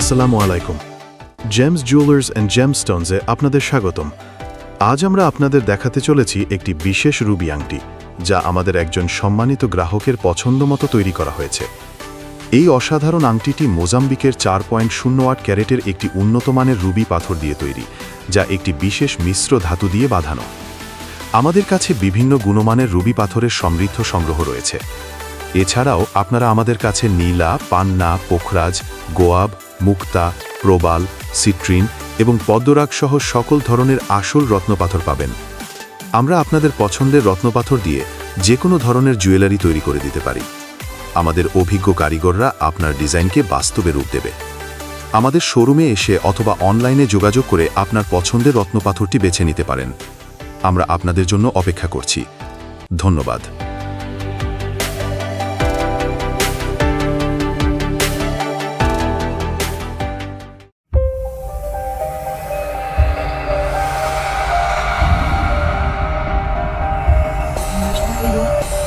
আসসালামু আলাইকুম। James jewellers and জেমস্টোনসে আপনাদের স্বাগতম। আজ আমরা আপনাদের দেখাতে চলেছি একটি বিশেষ রুবি আংটি, যা আমাদের একজন সম্মানিত গ্রাহকের পছন্দ মতো তৈরি করা হয়েছে। এই অসাধারণ আংটিটি মোজাম্বিকের চার পয়েন্ট শূন্য আট ক্যারেটের একটি উন্নত মানের রুবি পাথর দিয়ে তৈরি, যা একটি বিশেষ মিশ্র ধাতু দিয়ে বাঁধানো। আমাদের কাছে বিভিন্ন গুণমানের রুবি পাথরের সমৃদ্ধ সংগ্রহ রয়েছে। এছাড়াও আপনারা আমাদের কাছে নীলা, পান্না, পোখরাজ, গোয়াব, মুক্তা, প্রবাল, সিট্রিন এবং পদ্মরাগ সহ সকল ধরনের আসল রত্নপাথর পাবেন। আমরা আপনাদের পছন্দের রত্নপাথর দিয়ে যে কোনো ধরনের জুয়েলারি তৈরি করে দিতে পারি। আমাদের অভিজ্ঞ কারিগররা আপনার ডিজাইনকে বাস্তবে রূপ দেবে। আমাদের শোরুমে এসে অথবা অনলাইনে যোগাযোগ করে আপনার পছন্দের রত্নপাথরটি বেছে নিতে পারেন। আমরা আপনাদের জন্য অপেক্ষা করছি। ধন্যবাদ। থাকবেন